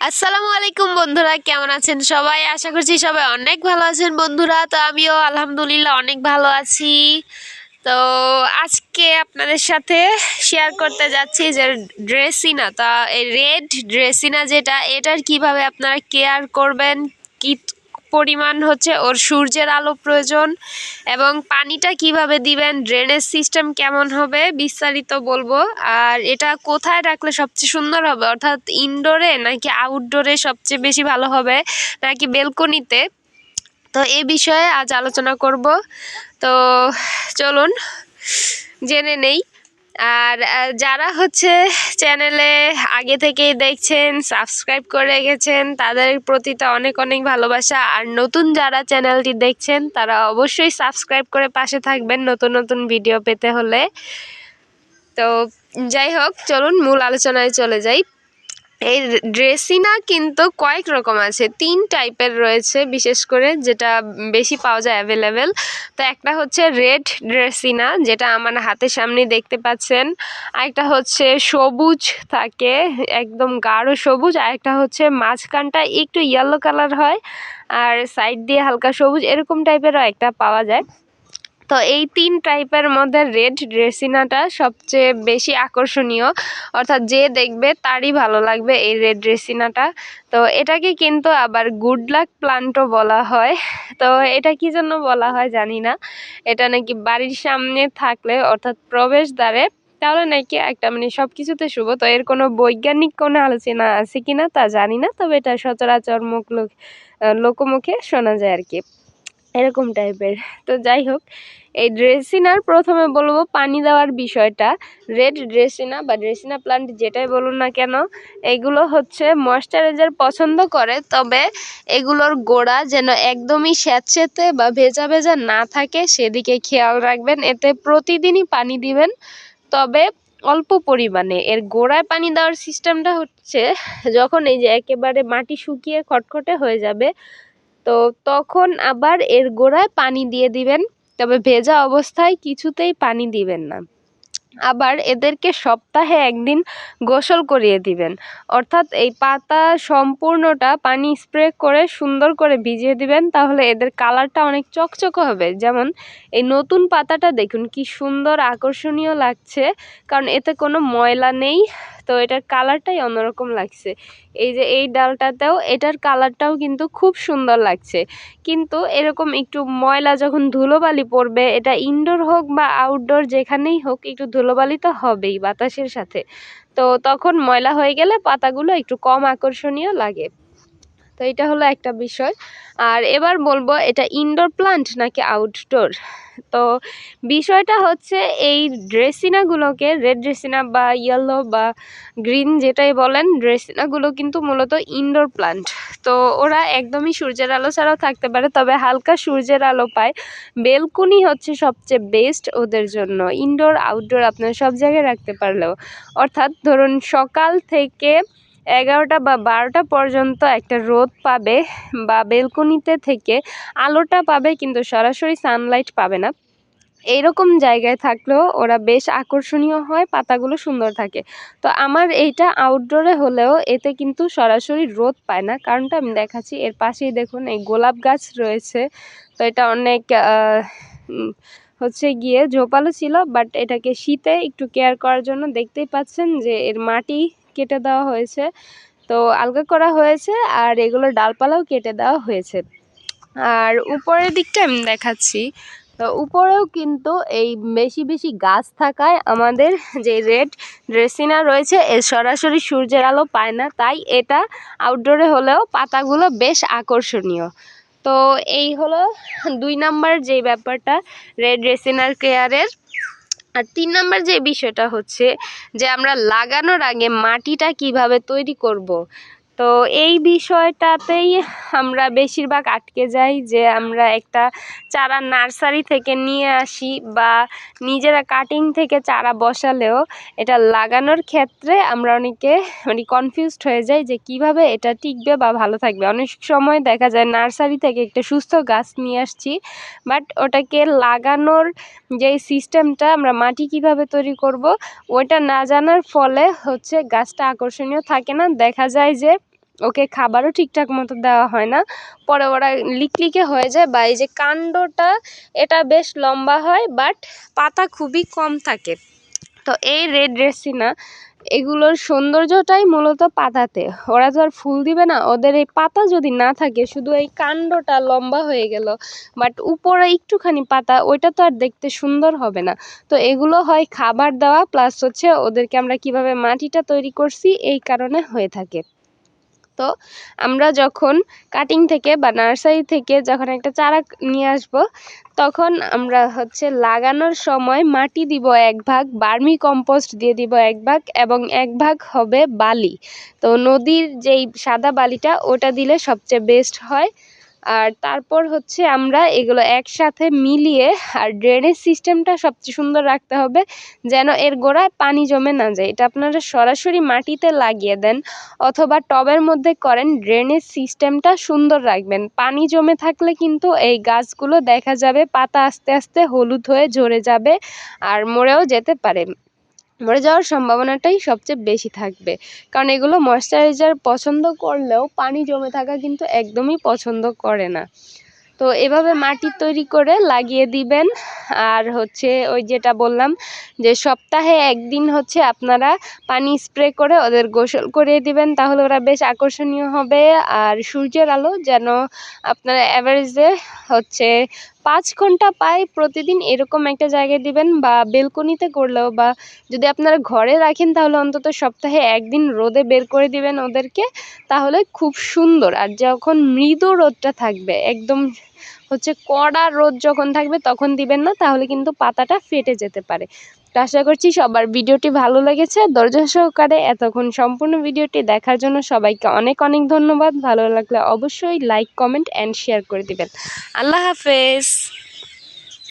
আসসালামু আলাইকুম বন্ধুরা, কেমন আছেন সবাই? আশা করছি সবাই অনেক ভালো আছেন বন্ধুরা। তো আমিও আলহামদুলিল্লাহ অনেক ভালো আছি। তো আজকে আপনাদের সাথে শেয়ার করতে যাচ্ছি যে ড্রেসিনা তা এই রেড ড্রেসিনা যেটা, এটার কীভাবে আপনারা কেয়ার করবেন, কি পরিমাণ হচ্ছে ওর সূর্যের আলো প্রয়োজন এবং পানিটা কীভাবে দিবেন ড্রেনেজ সিস্টেম কেমন হবে বিস্তারিত বলব। আর এটা কোথায় রাখলে সবচেয়ে সুন্দর হবে? অর্থাৎ ইনডোরে নাকি আউটডোরে সবচেয়ে বেশি ভালো হবে নাকি বেলকনিতে তো এ বিষয়ে আজ আলোচনা করব। তো চলুন, জেনে নেই। আর যারা হচ্ছে চ্যানেলে আগে থেকেই দেখছেন সাবস্ক্রাইব করে রেখেছেন, তাদের প্রতি তো অনেক অনেক ভালোবাসা। আর নতুন যারা চ্যানেলটি দেখছেন, তারা অবশ্যই সাবস্ক্রাইব করে পাশে থাকবেন নতুন নতুন ভিডিও পেতে হলে। তো, যাই হোক, চলুন মূল আলোচনায় চলে যাই। এই ড্রেসিনা কিন্তু কয়েক রকম আছে। তিন টাইপের রয়েছে, বিশেষ করে যেটা বেশি পাওয়া যায় অ্যাভেলেবেল। তো একটা হচ্ছে রেড ড্রেসিনা, যেটা আমার হাতের সামনে দেখতে পাচ্ছেন। আরেকটা হচ্ছে সবুজ থাকে, একদম গাঢ় সবুজ। আর একটা হচ্ছে মাঝখানটা একটু ইয়েলো কালার হয়, আর সাইড দিয়ে হালকা সবুজ, এরকম টাইপেরও একটা পাওয়া যায়। তো এই তিন টাইপের মধ্যে রেড ড্রেসিনাটা সবচেয়ে বেশি আকর্ষণীয়। অর্থাৎ যে দেখবে তারই ভালো লাগবে এই রেড ড্রেসিনাটা তো এটাকে কিন্তু আবার গুড লাক প্লান্টও বলা হয়। তো এটা কি জন্য বলা হয় জানি না। এটা নাকি বাড়ির সামনে থাকলে, অর্থাৎ প্রবেশদ্বারে তাহলে নাকি একটা মানে সব কিছুতে শুভ। তো এর কোনো বৈজ্ঞানিক কোনো আলোচনা আছে কিনা তা জানি না, তবে এটা সচরাচর মুখ লোক লোকমুখে শোনা যায় আর কি এরকম টাইপের। তো যাই হোক, এই ড্রেসিনার প্রথমে বলব পানি দেওয়ার বিষয়টা। রেড ড্রেসিনা বা ড্রেসিনা প্লান্ট যেটাই বলুন না কেন, এগুলো হচ্ছে ময়শ্চারাইজার পছন্দ করে, তবে এগুলোর গোড়া যেন একদমই স্যাঁতসেঁতে বা ভেজা ভেজা না থাকে, সেদিকে খেয়াল রাখবেন। এতে প্রতিদিনই পানি দিবেন, তবে অল্প পরিমাণে। এর গোড়ায় পানি দেওয়ার সিস্টেমটা হচ্ছে, যখন এই যে একেবারে মাটি শুকিয়ে খটখটে হয়ে যাবে তো তখন আবার এর গোড়ায় পানি দিয়ে দিবেন। তবে ভেজা অবস্থায় কিছুতেই পানি দিবেন না। আবার এদেরকে সপ্তাহে একদিন গোসল করিয়ে দিবেন। অর্থাৎ এই পাতা সম্পূর্ণটা পানি স্প্রে করে সুন্দর করে ভিজিয়ে দিবেন, তাহলে এদের কালারটা অনেক চকচকে হবে। যেমন এই নতুন পাতাটা দেখুন, কি সুন্দর আকর্ষণীয় লাগছে। কারণ এতে কোনো ময়লা নেই তো এটার কালারটাই অন্যরকম লাগছে। এই যে এই ডালটাতেও এটার কালারটাও কিন্তু খুব সুন্দর লাগছে। কিন্তু এরকম একটু ময়লা যখন ধুলোবালি পড়বে, এটা ইনডোর হোক বা আউটডোর যেখানেই হোক, একটু ধুলোবালি তো হবেই বাতাসের সাথে। তো তখন ময়লা হয়ে গেলে পাতাগুলো একটু কম আকর্ষণীয় লাগে। তো এটা হলো একটা বিষয়। আর এবার বলব, এটা ইনডোর প্লান্ট নাকি আউটডোর তো বিষয়টা হচ্ছে, এই ড্রেসিনাগুলোকে রেড ড্রেসিনা বা ইয়েলো বা গ্রিন যেটাই বলেন ড্রেসিনাগুলো কিন্তু মূলত ইনডোর প্লান্ট তো ওরা একদমই সূর্যের আলো ছাড়াও থাকতে পারে, তবে হালকা সূর্যের আলো পায়। বেলকুনি হচ্ছে সবচেয়ে বেস্ট ওদের জন্য। ইনডোর আউটডোর আপনারা সব জায়গায় রাখতে পারলেও। অর্থাৎ ধরুন সকাল থেকে এগারোটা বা বারোটা পর্যন্ত একটা রোদ পাবে বা বেলকনিতে থেকে আলোটা পাবে, কিন্তু সরাসরি সানলাইট পাবে না। এইরকম জায়গায় থাকলেও ওরা বেশ আকর্ষণীয় হয়, পাতাগুলো সুন্দর থাকে। তো আমার এইটা আউটডোরে হলেও এতে কিন্তু সরাসরি রোদ পায় না, কারণটা আমি দেখাচ্ছি। এর পাশেই দেখুন এই গোলাপ গাছ রয়েছে। তো এটা অনেক হচ্ছে গিয়ে ঝোপালো ছিল বাট এটাকে শীতে একটু কেয়ার করার জন্য দেখতেই পাচ্ছেন যে এর মাটি কেটে দেওয়া হয়েছে। তো আলগা করা হয়েছে আর এগুলোর ডালপালাও কেটে দেওয়া হয়েছে। আর উপরের দিকটা আমি দেখাচ্ছি। তো উপরেও কিন্তু এই বেশি বেশি গাছ থাকায় আমাদের যে রেড ড্রেসিনা রয়েছে, এ সরাসরি সূর্যের আলো পায় না। তাই এটা আউটডোরে হলেও পাতাগুলো বেশ আকর্ষণীয়। তো এই হলো দুই নাম্বার যে ব্যাপারটা, রেড রেসিনার কেয়ারের। আর তিন নম্বর যে বিষয়টা হচ্ছে যে আমরা লাগানোর আগে মাটিটা কীভাবে তৈরি করব। তো এই বিষয়টাতেই আমরা বেশিরভাগ আটকে যাই যে আমরা একটা চারা নার্সারি থেকে নিয়ে আসি বা নিজেরা কাটিং থেকে চারা বসালেও এটা লাগানোর ক্ষেত্রে আমরা অনেকে মানে কনফিউজড হয়ে যাই যে কীভাবে এটা টিকবে বা ভালো থাকবে। অনেক সময় দেখা যায় নার্সারি থেকে একটা সুস্থ গাছ নিয়ে আসছি, বাট ওটাকে লাগানোর যেই সিস্টেমটা আমরা মাটি কীভাবে তৈরি করব, ওইটা না জানার ফলে হচ্ছে গাছটা আকর্ষণীয় থাকে না। দেখা যায় যে ওকে খাবারও ঠিকঠাক মতো দেওয়া হয় না। পরে ওরা লিকলিকে হয়ে যায় বা এই যে কাণ্ডটা, এটা বেশ লম্বা হয় বাট পাতা খুবই কম থাকে। তো এই রেড রেসিনা এগুলোর সৌন্দর্যটাই মূলত পাতাতে। ওরা তো আর ফুল দিবে না, ওদের এই পাতা যদি না থাকে, শুধু এই কাণ্ডটা লম্বা হয়ে গেল বাট উপরে একটুখানি পাতা, ওইটা তো আর দেখতে সুন্দর হবে না। তো এগুলো হয় খাবার দেওয়া প্লাস হচ্ছে ওদেরকে আমরা কীভাবে মাটিটা তৈরি করছি, এই কারণে হয়ে থাকে। তো আমরা যখন কাটিং থেকে বা নার্সারি থেকে যখন একটা চারা নিয়ে আসব, তখন আমরা হচ্ছে লাগানোর সময় মাটি দিব এক ভাগ, বার্মি কম্পোস্ট দিয়ে দিব এক ভাগ এবং এক ভাগ হবে বালি। তো নদীর যেই সাদা বালিটা, ওটা দিলে সবচেয়ে বেস্ট হয়। আর তারপর হচ্ছে আমরা এগুলো একসাথে মিলিয়ে আর ড্রেনেজ সিস্টেমটা সবচেয়ে সুন্দর রাখতে হবে যেন এর গোড়ায় পানি জমে না যায়। এটা আপনারা সরাসরি মাটিতে লাগিয়ে দেন অথবা টবের মধ্যে করেন ড্রেনেজ সিস্টেমটা সুন্দর রাখবেন। পানি জমে থাকলে কিন্তু এই গাছগুলো দেখা যাবে পাতা আস্তে আস্তে হলুদ হয়ে ঝরে যাবে আর মরেও যেতে পারে। মরে যাওয়ার সম্ভাবনাটাই সবচেয়ে বেশি থাকবে। কারণ এগুলো ময়শ্চারাইজার পছন্দ করলেও পানি জমে থাকা কিন্তু একদমই পছন্দ করে না। তো এভাবে মাটি তৈরি করে লাগিয়ে দিবেন। আর হচ্ছে ওই যেটা বললাম যে সপ্তাহে একদিন হচ্ছে আপনারা পানি স্প্রে করে ওদের গোসল করিয়ে দিবেন, তাহলে ওরা বেশ আকর্ষণীয় হবে। আর সূর্যের আলো যেন আপনারা অ্যাভারেজে হচ্ছে পাঁচ ঘণ্টা পায় প্রতিদিন এরকম একটা জায়গায় দিবেন বা বেলকনিতে করলেও বা যদি আপনারা ঘরে রাখেন তাহলে অন্তত সপ্তাহে একদিন রোদে বের করে দিবেন ওদেরকে, তাহলে খুব সুন্দর। আর যখন মৃদু রোদটা থাকবে, একদম হচ্ছে কড়া রোদ যখন থাকবে তখন দিবেন না, তাহলে কিন্তু পাতাটা ফেটে যেতে পারে। তো আশা করছি সবার ভিডিওটি ভালো লেগেছে। ধৈর্য সহকারে এতক্ষণ সম্পূর্ণ ভিডিওটি দেখার জন্য সবাইকে অনেক অনেক ধন্যবাদ। ভালো লাগলে অবশ্যই লাইক কমেন্ট অ্যান্ড শেয়ার করে দিবেন। আল্লাহ হাফেজ।